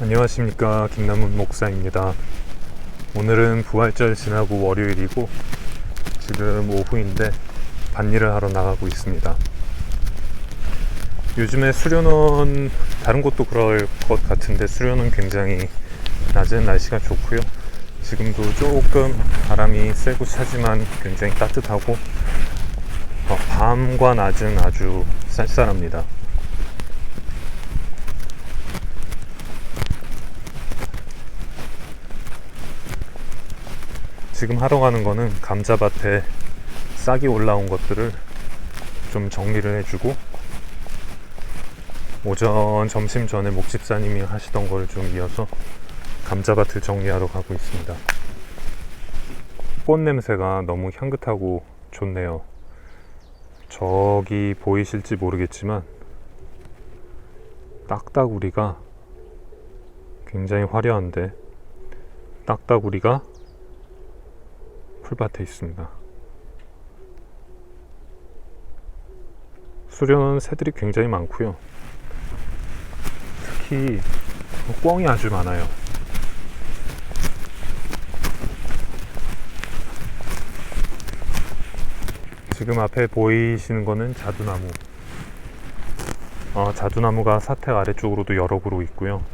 안녕하십니까 김남훈 목사입니다. 오늘은 부활절 지나고 월요일이고 지금 오후인데 밭일을 하러 나가고 있습니다. 요즘에 수련원 다른 곳도 그럴 것 같은데 수련원 굉장히 낮은 날씨가 좋고요. 지금도 조금 바람이 세고 차지만 굉장히 따뜻하고 어, 밤과 낮은 아주 쌀쌀합니다. 지금 하러 가는 거는 감자밭에 싹이 올라온 것들을 좀 정리를 해주고 오전 점심 전에 목집사님이 하시던 걸 좀 이어서 감자밭을 정리하러 가고 있습니다. 꽃 냄새가 너무 향긋하고 좋네요. 저기 보이실지 모르겠지만 딱따구리가 굉장히 화려한데 딱따구리가 풀밭에 있습니다. 수련원 새들이 굉장히 많고요. 특히 꿩이 아주 많아요. 지금 앞에 보이시는 거는 자두나무. 어, 자두나무가 사택 아래쪽으로도 여러 그루 있고요.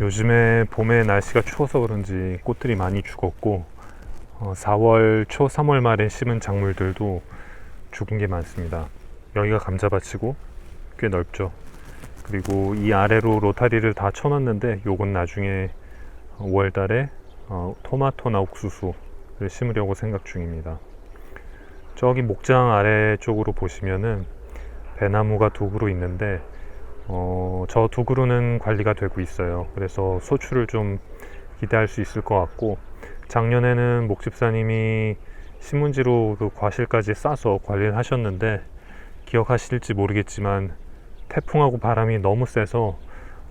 요즘에 봄에 날씨가 추워서 그런지 꽃들이 많이 죽었고 어, 4월 초 3월 말에 심은 작물들도 죽은 게 많습니다. 여기가 감자밭이고 꽤 넓죠. 그리고 이 아래로 로타리를 다 쳐놨는데 요건 나중에 5월 달에 어, 토마토나 옥수수를 심으려고 생각 중입니다. 저기 목장 아래쪽으로 보시면은 배나무가 두 그루 있는데 어, 저 두 그루는 관리가 되고 있어요. 그래서 소출을 좀 기대할 수 있을 것 같고 작년에는 목 집사님이 신문지로 그 과실까지 싸서 관리를 하셨는데 기억하실지 모르겠지만 태풍하고 바람이 너무 세서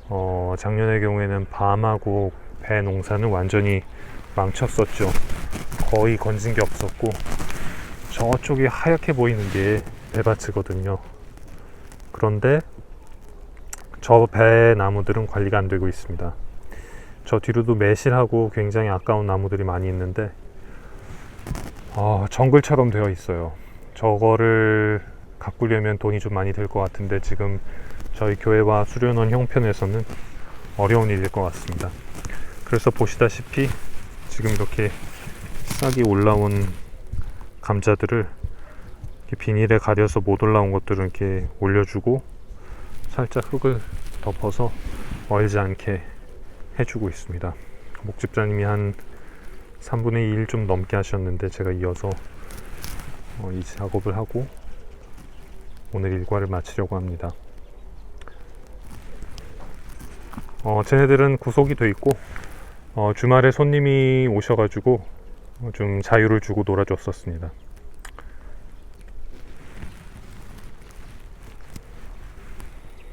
어, 작년의 경우에는 밤하고 배 농사는 완전히 망쳤었죠. 거의 건진 게 없었고 저쪽이 하얗게 보이는 게 배밭이거든요. 그런데 저 배 나무들은 관리가 안 되고 있습니다. 저 뒤로도 매실하고 굉장히 아까운 나무들이 많이 있는데 아, 정글처럼 되어 있어요. 저거를 가꾸려면 돈이 좀 많이 들 것 같은데 지금 저희 교회와 수련원 형편에서는 어려운 일일 것 같습니다. 그래서 보시다시피 지금 이렇게 싹이 올라온 감자들을 비닐에 가려서 못 올라온 것들은 이렇게 올려주고 살짝 흙을 덮어서 얼지 않게 해주고 있습니다. 목집자님이 한 3분의 1 좀 넘게 하셨는데 제가 이어서 어, 이 작업을 하고 오늘 일과를 마치려고 합니다. 어, 쟤네들은 구속이 돼 있고 어, 주말에 손님이 오셔가지고 어, 좀 자유를 주고 놀아줬었습니다.